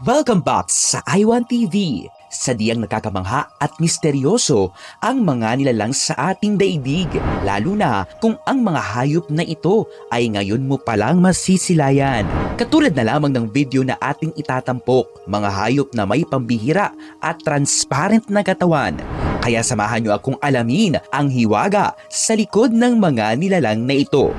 Welcome back sa iWan TV. Sadyang nakakamakha at misteryoso ang mga nilalang sa ating daigdig, lalo na kung ang mga hayop na ito ay ngayon mo palang masisilayan. Katulad na lamang ng video na ating itatampok, mga hayop na may pambihira at transparent na katawan. Kaya samahan niyo akong alamin ang hiwaga sa likod ng mga nilalang na ito.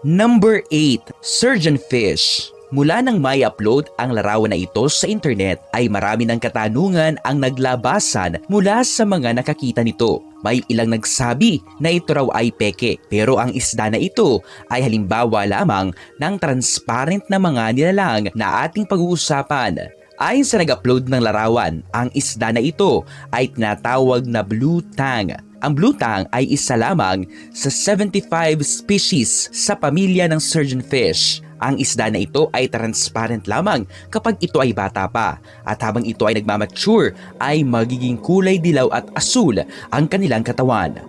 Number 8, Surgeon Fish. Mula nang may upload ang larawan na ito sa internet ay marami ng katanungan ang naglabasan mula sa mga nakakita nito. May ilang nagsabi na ito raw ay peke pero ang isda na ito ay halimbawa lamang ng transparent na mga nilalang na ating pag-uusapan. Ayon sa nag-upload ng larawan, ang isda na ito ay tinatawag na blue tang. Ang blue tang ay isa lamang sa 75 species sa pamilya ng surgeonfish. Ang isda na ito ay transparent lamang kapag ito ay bata pa at habang ito ay nagmamature ay magiging kulay dilaw at asul ang kanilang katawan.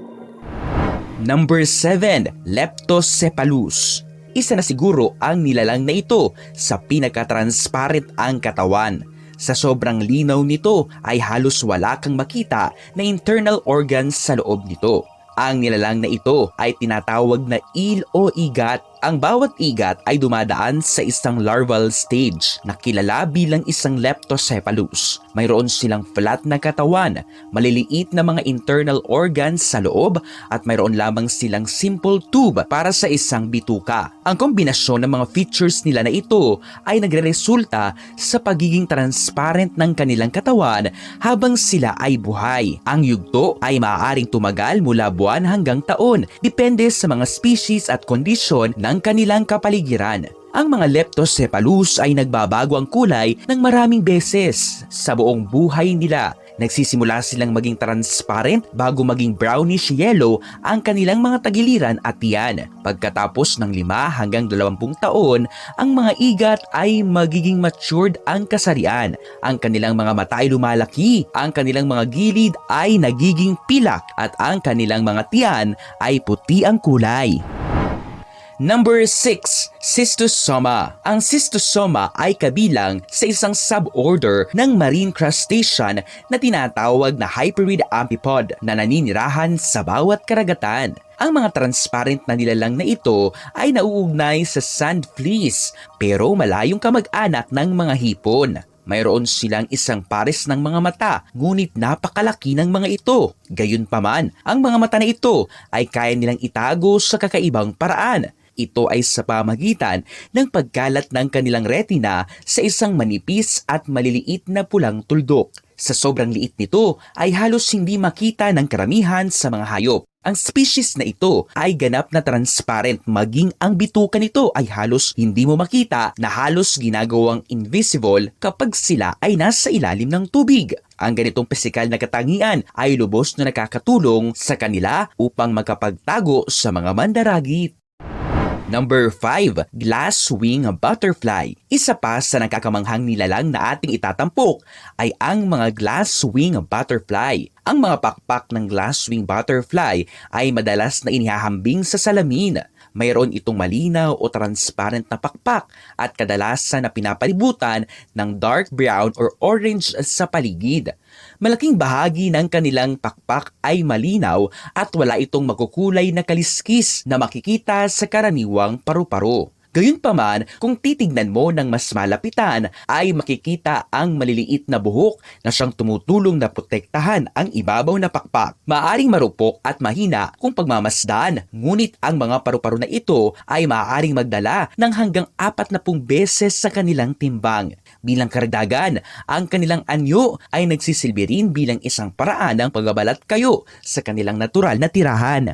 Number 7, Leptocephalus. Isa na siguro ang nilalang na ito sa pinaka-transparent ang katawan. Sa sobrang linaw nito ay halos wala kang makita na internal organs sa loob nito. Ang nilalang na ito ay tinatawag na eel o igat. Ang bawat igat ay dumadaan sa isang larval stage na kilala bilang isang leptocephalus. Mayroon silang flat na katawan, maliliit na mga internal organs sa loob at mayroon lamang silang simple tube para sa isang bituka. Ang kombinasyon ng mga features nila na ito ay nagre-resulta sa pagiging transparent ng kanilang katawan habang sila ay buhay. Ang yugto ay maaaring tumagal mula buwan hanggang taon depende sa mga species at kondisyon ng kanilang kapaligiran. Ang mga leptocephalus ay nagbabago ang kulay ng maraming beses sa buong buhay nila. Nagsisimula silang maging transparent bago maging brownish yellow ang kanilang mga tagiliran at tiyan. Pagkatapos ng 5 hanggang 20 taon, ang mga igat ay magiging matured ang kasarian. Ang kanilang mga mata ay lumalaki, ang kanilang mga gilid ay nagiging pilak at ang kanilang mga tiyan ay puti ang kulay. Number 6, Cystosoma. Ang Cystosoma ay kabilang sa isang suborder ng marine crustacean na tinatawag na Hyperid amphipod na naninirahan sa bawat karagatan. Ang mga transparent na nilalang na ito ay nauugnay sa sand fleas pero malayong kamag-anak ng mga hipon. Mayroon silang isang pares ng mga mata, ngunit napakalaki ng mga ito. Gayunpaman, ang mga mata na ito ay kaya nilang itago sa kakaibang paraan. Ito ay sa pamagitan ng pagkalat ng kanilang retina sa isang manipis at maliliit na pulang tuldok. Sa sobrang liit nito ay halos hindi makita ng karamihan sa mga hayop. Ang species na ito ay ganap na transparent maging ang bituka nito ay halos hindi mo makita na halos ginagawang invisible kapag sila ay nasa ilalim ng tubig. Ang ganitong pisikal na katangian ay lubos na nakakatulong sa kanila upang makapagtago sa mga mandaragit. Number 5, glass-wing butterfly. Isa pa sa nakakamanghang nilalang na ating itatampok ay ang mga glass-wing butterfly. Ang mga pakpak ng glass-wing butterfly ay madalas na inihahambing sa salamin. Mayroon itong malinaw o transparent na pakpak at kadalasan na pinapalibutan ng dark brown or orange sa paligid. Malaking bahagi ng kanilang pakpak ay malinaw at wala itong makukulay na kaliskis na makikita sa karaniwang paru-paro. Gayunpaman, kung titignan mo ng mas malapitan, ay makikita ang maliliit na buhok na siyang tumutulong na protektahan ang ibabaw na pakpak. Maaring marupok at mahina kung pagmamasdan, ngunit ang mga paru-paro na ito ay maaaring magdala ng hanggang apat na pung beses sa kanilang timbang. Bilang kardagan, ang kanilang anyo ay nagsisilbi rin bilang isang paraan ng pagbabalat kayo sa kanilang natural na tirahan.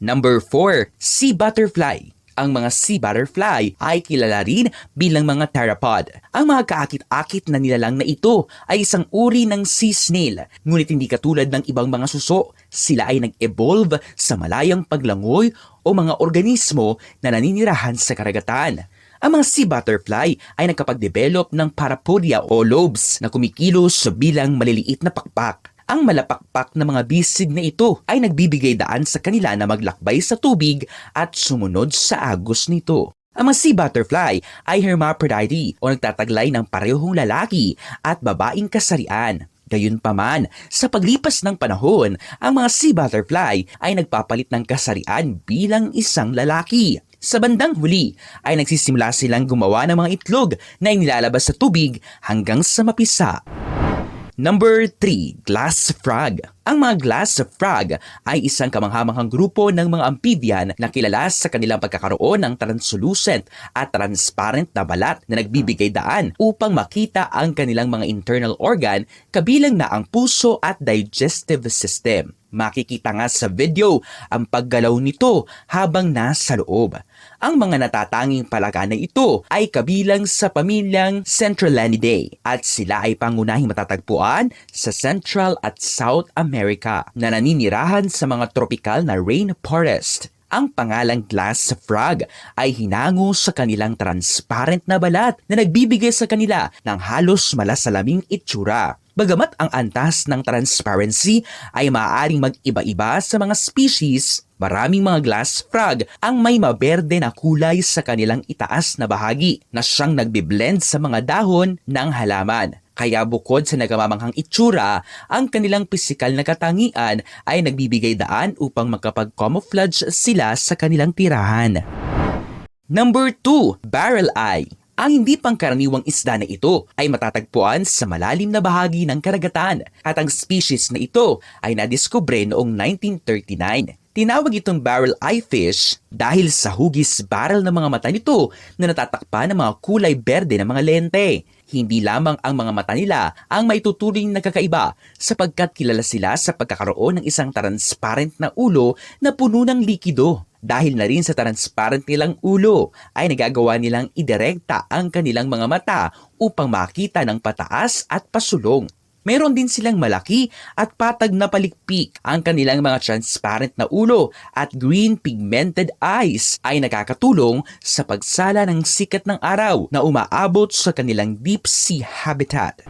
Number 4, sea butterfly. Ang mga sea butterfly ay kilala rin bilang mga theropod. Ang mga kaakit-akit na nilalang na ito ay isang uri ng sea snail, ngunit hindi katulad ng ibang mga suso. Sila ay nag-evolve sa malayang paglangoy o mga organismo na naninirahan sa karagatan. Ang mga sea butterfly ay nagkapag-develop ng parapodia o lobes na kumikilos bilang maliliit na pakpak. Ang malapakpak na mga bisig na ito ay nagbibigay daan sa kanila na maglakbay sa tubig at sumunod sa agos nito. Ang mga sea butterfly ay hermaphrodite o nagtataglay ng parehong lalaki at babaeng kasarian. Gayunpaman, sa paglipas ng panahon, ang mga sea butterfly ay nagpapalit ng kasarian bilang isang lalaki. Sa bandang huli ay nagsisimula silang gumawa ng mga itlog na inilalabas sa tubig hanggang sa mapisa. Number 3, glass frog. Ang mga glass frog ay isang kamanghamanghang grupo ng mga amphibian na kilala sa kanilang pagkakaroon ng translucent at transparent na balat na nagbibigay daan upang makita ang kanilang mga internal organ kabilang na ang puso at digestive system. Makikita nga sa video ang paggalaw nito habang nasa loob. Ang mga natatanging palaka na ito ay kabilang sa pamilyang Centralanidae at sila ay pangunahing matatagpuan sa Central at South America na naninirahan sa mga tropikal na rainforest. Ang pangalang glass frog ay hinango sa kanilang transparent na balat na nagbibigay sa kanila ng halos malasalaming itsura. Bagamat ang antas ng transparency ay maaaring mag-iba-iba sa mga species, maraming mga glass frog ang may maberde na kulay sa kanilang itaas na bahagi na siyang nagbiblend sa mga dahon ng halaman. Kaya bukod sa nagamamanghang itsura, ang kanilang pisikal na katangian ay nagbibigay daan upang makapag-camouflage sila sa kanilang tirahan. Number 2, barrel eye. Ang hindi pangkaraniwang isda na ito ay matatagpuan sa malalim na bahagi ng karagatan at ang species na ito ay nadiskubre noong 1939. Tinawag itong barrel eye fish dahil sa hugis barrel ng mga mata nito na natatakpan ng mga kulay berde ng mga lente. Hindi lamang ang mga mata nila ang may tuturing na kakaiba sapagkat kilala sila sa pagkakaroon ng isang transparent na ulo na puno ng likido. Dahil na rin sa transparent nilang ulo, ay nagagawa nilang idirekta ang kanilang mga mata upang makita ng pataas at pasulong. Meron din silang malaki at patag na palikpik. Ang kanilang mga transparent na ulo at green pigmented eyes ay nakakatulong sa pagsala ng sikat ng araw na umaabot sa kanilang deep sea habitat.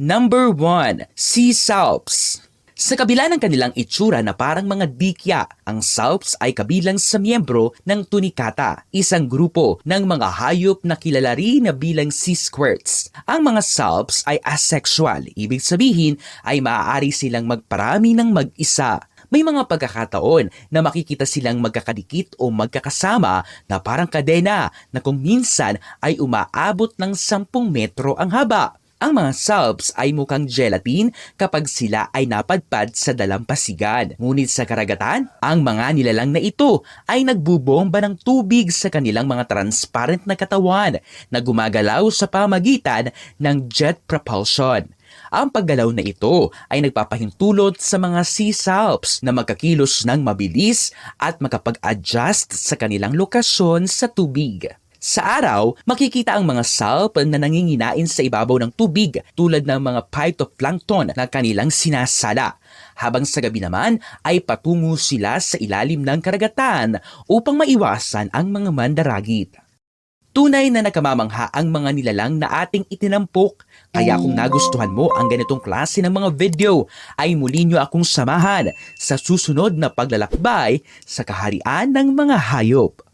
Number 1, Sea Salps. Sa kabila ng kanilang itsura na parang mga dikya, ang salps ay kabilang sa miyembro ng tunicata, isang grupo ng mga hayop na kilala rin na bilang sea squirts. Ang mga salps ay asexual, ibig sabihin ay maaari silang magparami ng mag-isa. May mga pagkakataon na makikita silang magkakadikit o magkakasama na parang kadena na kung minsan ay umaabot ng 10 metro ang haba. Ang mga salps ay mukhang gelatin kapag sila ay napadpad sa dalampasigan. Ngunit sa karagatan, ang mga nilalang na ito ay nagbubomba ng tubig sa kanilang mga transparent na katawan na gumagalaw sa pamagitan ng jet propulsion. Ang paggalaw na ito ay nagpapahintulot sa mga sea salps na magkakilos ng mabilis at makapag-adjust sa kanilang lokasyon sa tubig. Sa araw, makikita ang mga salp na nanginginain sa ibabaw ng tubig tulad ng mga phytoplankton na kanilang sinasala. Habang sa gabi naman ay patungo sila sa ilalim ng karagatan upang maiwasan ang mga mandaragit. Tunay na nakamamangha ang mga nilalang na ating itinampok. Kaya kung nagustuhan mo ang ganitong klase ng mga video, ay muli nyo akong samahan sa susunod na paglalakbay sa kaharian ng mga hayop.